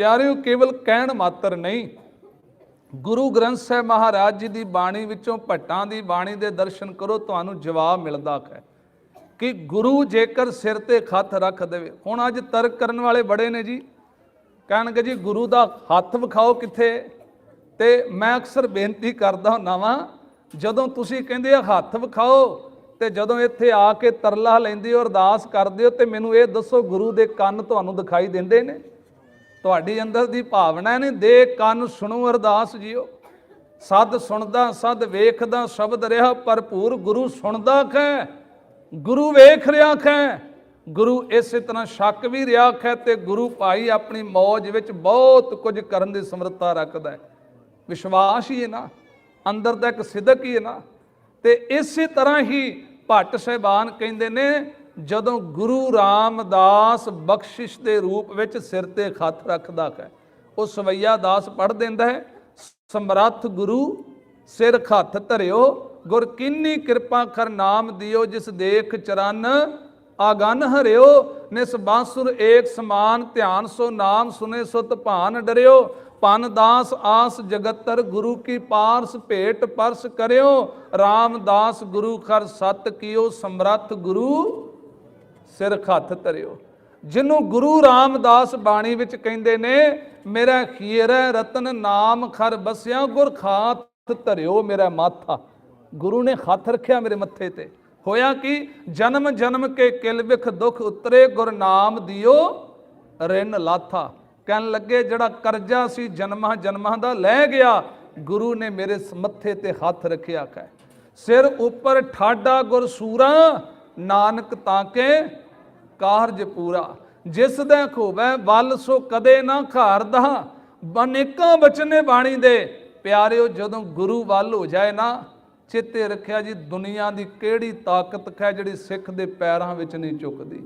ਪਿਆਰਿਓ, ਕੇਵਲ ਕਹਿਣ ਮਾਤਰ ਨਹੀਂ। ਗੁਰੂ ਗ੍ਰੰਥ ਸਾਹਿਬ ਮਹਾਰਾਜ ਜੀ ਦੀ ਬਾਣੀ ਵਿੱਚੋਂ ਭੱਟਾਂ ਦੀ ਬਾਣੀ ਦੇ ਦਰਸ਼ਨ ਕਰੋ, ਤੁਹਾਨੂੰ ਜਵਾਬ ਮਿਲਦਾ ਹੈ ਕਿ ਗੁਰੂ ਜੇਕਰ ਸਿਰ ਤੇ ਹੱਥ ਰੱਖ ਦੇਵੇ। ਹੁਣ ਅੱਜ ਤਰਕ ਕਰਨ ਵਾਲੇ ਬੜੇ ਨੇ ਜੀ। ਕਹਿਣਗੇ ਜੀ, ਗੁਰੂ ਦਾ ਹੱਥ ਵਿਖਾਓ ਕਿੱਥੇ? ਤੇ ਮੈਂ ਅਕਸਰ ਬੇਨਤੀ ਕਰਦਾ ਹੁੰਦਾ ਵਾਂ, ਜਦੋਂ ਤੁਸੀਂ ਕਹਿੰਦੇ ਆ ਹੱਥ ਵਿਖਾਓ, ਤੇ ਜਦੋਂ ਇੱਥੇ ਆ ਕੇ ਤਰਲਾ ਲੈਂਦੇ ਹੋ, ਅਰਦਾਸ ਕਰਦੇ ਹੋ, ਤੇ ਮੈਨੂੰ ਇਹ ਦੱਸੋ, ਗੁਰੂ ਦੇ ਕੰਨ ਤੁਹਾਨੂੰ ਦਿਖਾਈ ਦਿੰਦੇ ਨੇ? ਤੁਹਾਡੀ ਅੰਦਰ ਦੀ ਭਾਵਨਾ ਨੇ? ਦੇ ਕੰਨ ਸੁਣੋ, ਅਰਦਾਸ ਜੀਓ। ਸਦ ਸੁਣਦਾ, ਸਦ ਵੇਖਦਾ, ਸ਼ਬਦ ਰਿਹਾ, ਭਰਪੂਰ ਗੁਰੂ ਸੁਣਦਾ ਖੈ, ਗੁਰੂ ਵੇਖ ਰਿਹਾ ਖੈ। ਗੁਰੂ ਇਸੇ ਤਰ੍ਹਾਂ ਸ਼ੱਕ ਵੀ ਰਿਹਾ ਖੈ ਤੇ ਗੁਰੂ ਭਾਈ ਆਪਣੀ ਮੌਜ ਵਿੱਚ ਬਹੁਤ ਕੁਝ ਕਰਨ ਦੀ ਸਮਰੱਥਾ ਰੱਖਦਾ ਹੈ। ਵਿਸ਼ਵਾਸ ਹੀ ਹੈ ਨਾ, ਅੰਦਰ ਦਾ ਇੱਕ ਸਿਦਕ ਹੀ ਹੈ ਨਾ। ਤੇ ਇਸੇ ਤਰ੍ਹਾਂ ਹੀ ਭੱਟ ਸਹਿਬਾਨ ਕਹਿੰਦੇ ਨੇ ਜਦੋਂ ਗੁਰੂ ਰਾਮਦਾਸ ਬਖਸ਼ਿਸ਼ ਦੇ ਰੂਪ ਵਿੱਚ ਸਿਰ ਤੇ ਹੱਥ ਰੱਖਦਾ ਹੈ, ਉਹ ਸਵਈਆ ਦਾਸ ਪੜ ਦਿੰਦਾ ਹੈ, ਸਮਰੱਥ ਗੁਰੂ ਸਿਰ ਹੱਥ ਧਰਿਓ, ਗੁਰ ਕਿੰਨੀ ਕਿਰਪਾ ਕਰ ਨਾਮ ਦਿਓ, ਜਿਸ ਦੇਖ ਚਰਨ ਆਗਨ ਹਰਿਓ, ਨਿਸ ਬਾਂਸੁਰ ਏਕ ਸਮਾਨ ਧਿਆਨ ਸੋ ਨਾਮ ਸੁਨੇ ਸੁਤ ਭਾਨ ਡਰਿਓ, ਪਨ ਦਾਸ ਆਸ ਜਗਤਰ ਗੁਰੂ ਕੀ ਪਾਰਸ ਭੇਟ ਪਰਸ ਕਰਿਓ, ਰਾਮਦਾਸ ਗੁਰੂ ਖਰ ਸਤ ਕੀਓ, ਸਮਰੱਥ ਗੁਰੂ ਸਿਰ ਹੱਥ ਧਰਿਓ। ਜਿਹਨੂੰ ਗੁਰੂ ਰਾਮਦਾਸ ਬਾਣੀ ਵਿੱਚ ਕਹਿੰਦੇ ਨੇ, ਮੇਰਾ ਖੀਰੈ ਰਤਨ ਨਾਮ ਖਰ ਬਸਿਆ, ਗੁਰ ਖਾਤ ਧਰਿਓ ਮੇਰਾ ਮਾਥਾ। ਗੁਰੂ ਨੇ ਹੱਥ ਰੱਖਿਆ ਮੇਰੇ ਮੱਥੇ ਤੇ। ਹੋਇਆ ਕਿ? ਜਨਮ ਜਨਮ ਕੇ ਕਿਲ ਵਿਖ ਦੁਖ ਉਤਰੇ, ਗੁਰ ਨਾਮ ਦਿਓ ਰਿਨ ਲਾਥਾ। ਕਹਿਣ ਲੱਗੇ, ਜਿਹੜਾ ਕਰਜ਼ਾ ਸੀ ਜਨਮਾਂ ਜਨਮਾਂ ਦਾ ਲੈ ਗਿਆ, ਗੁਰੂ ਨੇ ਮੇਰੇ ਮੱਥੇ ਤੇ ਹੱਥ ਰੱਖਿਆ ਕੈ। ਸਿਰ ਉੱਪਰ ਠਾਡਾ ਗੁਰ ਸੂਰਾ ਨਾਨਕ ਤਾਕੇ ਕਾਰਜ ਪੂਰਾ, ਜਿਸ ਦਾ ਖੋਵੈ ਵੱਲ ਸੋ ਕਦੇ ਨਾ ਖਾਰਦਾ ਅਨੇਕਾਂ ਬਚਨੇ ਬਾਣੀ ਦੇ, ਪਿਆਰਿਓ ਜਦੋਂ ਗੁਰੂ ਵੱਲ ਹੋ ਜਾਏ ਨਾ, ਚਿੱਤੇ ਰੱਖਿਆ ਜੀ ਦੁਨੀਆ ਦੀ ਕਿਹੜੀ ਤਾਕਤ ਹੈ ਜਿਹੜੀ ਸਿੱਖ ਦੇ ਪੈਰਾਂ ਵਿੱਚ ਨਹੀਂ ਝੁਕਦੀ।